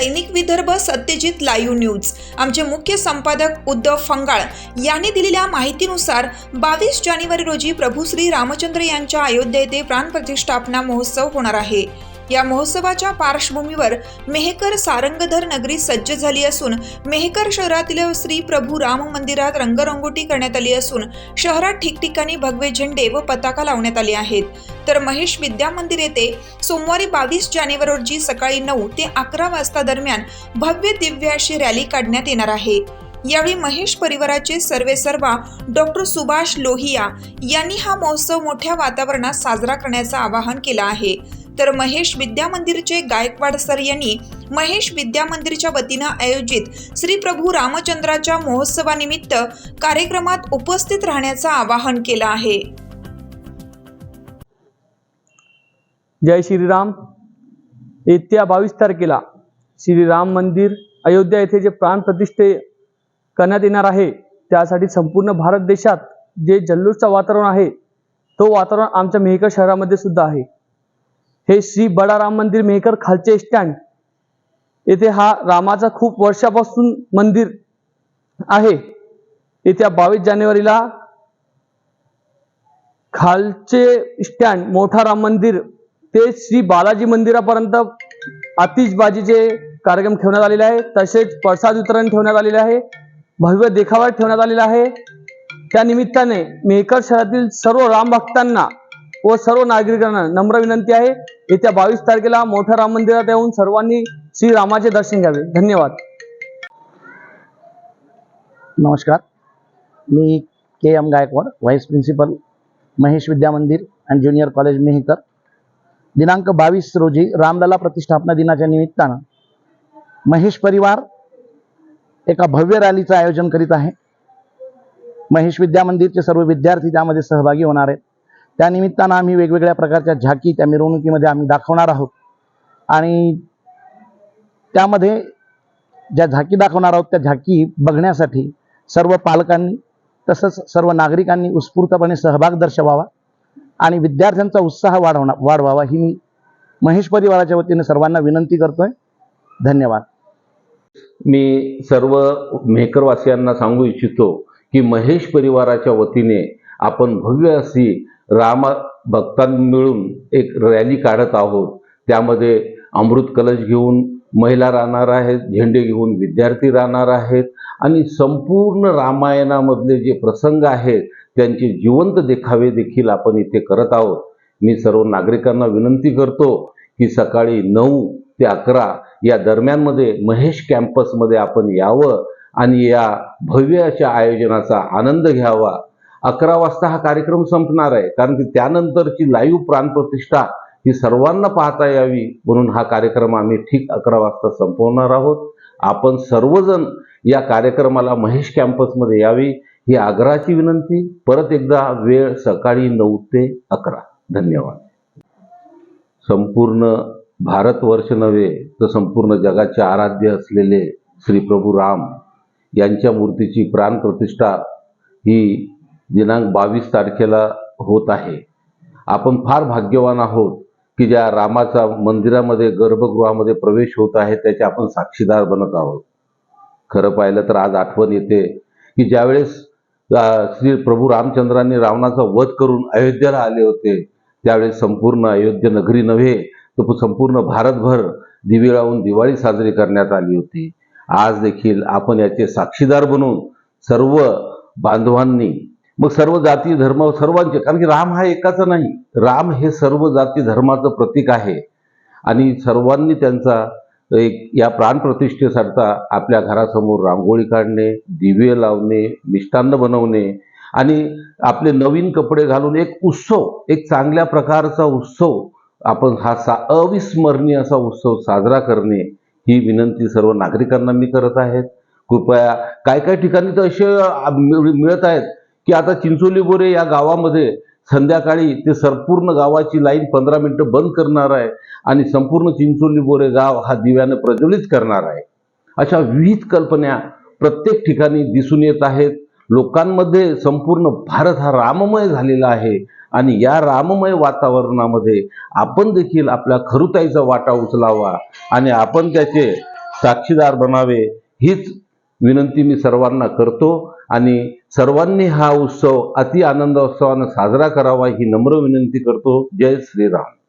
दैनिक Vidarbha Satyajit live news. आमचे मुख्य संपादक उद्धव फंगाळ यांनी दिलेल्या माहितीनुसार बावीस जानेवारी रोजी प्रभू श्री रामचंद्र यांच्या अयोध्या येथे प्राणप्रतिष्ठापना महोत्सव होणार आहे. या महोत्सवाच्या पार्श्वभूमीवर मेहकर सारंगधर नगरी सज्ज झाली असून मेहकर शहरातील श्री प्रभू राम मंदिरात रंगरंगोटी करण्यात आली असून शहरात ठिकठिकाणी भगवे झेंडे व पताका लावण्यात आले आहेत. तर महेश विद्या मंदिर येथे सोमवारी बावीस जानेवारी रोजी सकाळी नऊ ते अकरा वाजता दरम्यान भव्य दिव्य अशी रॅली काढण्यात येणार आहे. यावेळी महेश परिवाराचे सर्वे सर्वा डॉक्टर सुभाष लोहिया यांनी हा महोत्सव मोठ्या वातावरणात साजरा करण्याचं आवाहन केलं आहे. तर महेश विद्या मंदिरचे गायकवाड सर यांनी महेश विद्या मंदिरच्या वतीनं आयोजित श्री प्रभू रामचंद्राच्या महोत्सवानिमित्त कार्यक्रमात उपस्थित राहण्याचं आवाहन केलं आहे. जय श्रीराम. येत्या बावीस तारखेला श्रीराम मंदिर अयोध्या येथे जे प्राणप्रतिष्ठे करण्यात येणार आहे त्यासाठी संपूर्ण भारत देशात जे जल्लोषचं वातावरण आहे तो वातावरण आमच्या मेहकर शहरामध्ये सुद्धा आहे. हे श्री बडा राम मंदिर मेहकर खालचे स्टँड येथे हा रामाचा खूप वर्षापासून मंदिर आहे. येत्या बावीस जानेवारीला खालचे स्टँड मोठा राम मंदिर ते श्री बालाजी मंदिरापर्यंत आतिषबाजीचे कार्यक्रम ठेवण्यात आलेले आहे. तसेच प्रसाद वितरण ठेवण्यात आलेले आहे. भव्य देखावा ठेवण्यात आलेला आहे. त्या निमित्ताने मेहकर शहरातील सर्व राम भक्तांना व सर्व नागरिकांना नम्र विनंती आहे. येत्या बावीस तारखेला मोठ्या राम मंदिरात येऊन सर्वांनी श्रीरामाचे दर्शन घ्यावे. धन्यवाद. नमस्कार. मी K M Gaikwad vice principal Mahesh Vidya Mandir and junior college Mehkar. दिनांक बावीस रोजी रामलला प्रतिष्ठापना दिनाच्या निमित्तानं महेश परिवार एका भव्य रॅलीचं आयोजन करीत आहे. महेश विद्या मंदिरचे सर्व विद्यार्थी त्यामध्ये सहभागी होणार आहेत. त्या निमित्तानं आम्ही वेगवेगळ्या प्रकारच्या झाकी त्या मिरवणुकीमध्ये आम्ही दाखवणार आहोत. आणि त्यामध्ये ज्या झाकी दाखवणार आहोत त्या झाकी बघण्यासाठी सर्व पालकांनी तसंच सर्व नागरिकांनी उत्स्फूर्तपणे सहभाग दर्शवावा आणि विद्यार्थ्यांचा उत्साह वाढवणा वाढवावा ही मी महेश परिवाराच्या वतीने सर्वांना विनंती करतोय. धन्यवाद. मी सर्व मेकरवासियांना सांगू इच्छितो की महेश परिवाराच्या वतीने आपण भव्य अशी राम भक्तां मिळून एक रॅली काढत आहोत. त्यामध्ये अमृत कलश घेऊन महिला राहणार आहेत झेंडे घेऊन विद्यार्थी राहणार आहेत आणि संपूर्ण रामायणामधले जे प्रसंग आहेत त्यांचे जिवंत देखावे देखील आपण इथे करत आहोत. मी सर्व नागरिकांना विनंती करतो की सकाळी नऊ ते अकरा या दरम्यानमध्ये महेश कॅम्पसमध्ये आपण यावं आणि या भव्य अशा आयोजनाचा आनंद घ्यावा. अकरा वाजता हा कार्यक्रम संपणार आहे. कारण की त्यानंतरची लाईव्ह प्राणप्रतिष्ठा ही सर्वांना पाहता यावी म्हणून हा कार्यक्रम आम्ही ठीक अकरा वाजता संपवणार आहोत. आपण सर्वजण या कार्यक्रमाला महेश कॅम्पसमध्ये यावी ही आग्रहाची विनंती. परत एकदा वेळ सकाळी नऊ ते अकरा. धन्यवाद. संपूर्ण भारतवर्ष नव्हे तर संपूर्ण जगाचे आराध्य असलेले श्री प्रभू राम यांच्या मूर्तीची प्राणप्रतिष्ठा ही दिनांक बावीस तारखेला होत आहे. आपण फार भाग्यवान आहोत की ज्या रामाचा मंदिरामध्ये गर्भगृहामध्ये प्रवेश होत आहे त्याचे आपण साक्षीदार बनत आहोत. खरं पाहिलं तर आज आठवण येते की ज्यावेळेस श्री प्रभू रामचंद्रांनी रावणाचा वध करून अयोध्येला आले होते त्यावेळेस संपूर्ण अयोध्या नगरी नव्हे तर संपूर्ण भारतभर दिवे लावून दिवाळी साजरी करण्यात आली होती. आज देखील आपण याचे साक्षीदार बनून सर्व बांधवांनी मग सर्व जाती धर्म सर्वांचे कारण की राम हा एकाचा नाही. राम हे सर्व जाती धर्माचं प्रतीक आहे. आणि सर्वांनी त्यांचा एक या प्राणप्रतिष्ठेसारखा आपल्या घरासमोर रांगोळी काढणे दिवे लावणे मिष्टान्न बनवणे आणि आपले नवीन कपडे घालून एक उत्सव एक चांगल्या प्रकारचा उत्सव आपण हा सा अविस्मरणीय असा उत्सव साजरा करणे ही विनंती सर्व नागरिकांना मी करत आहेत कृपया काय काय ठिकाणी तर असे मिळ- मिळत आहेत. की आता चिंचोली बोरे या गावामध्ये संध्याकाळी ते संपूर्ण गावाची लाईन पंधरा मिनिटं बंद करणार आहे आणि संपूर्ण चिंचोली बोरे गाव हा दिव्याने प्रज्वलित करणार आहे. अशा विविध कल्पना प्रत्येक ठिकाणी दिसून येत आहेत. लोकांमध्ये संपूर्ण भारत हा राममय झालेला आहे आणि या राममय वातावरणामध्ये आपण देखील आपल्या खरुताईचा वाटा उचलावा आणि आपण त्याचे साक्षीदार बनावे हीच विनंती मी सर्वांना करतो. आणि सर्वांनी हा उत्सव अति आनंदोत्सवानं साजरा करावा ही नम्र विनंती करतो. जय श्रीराम.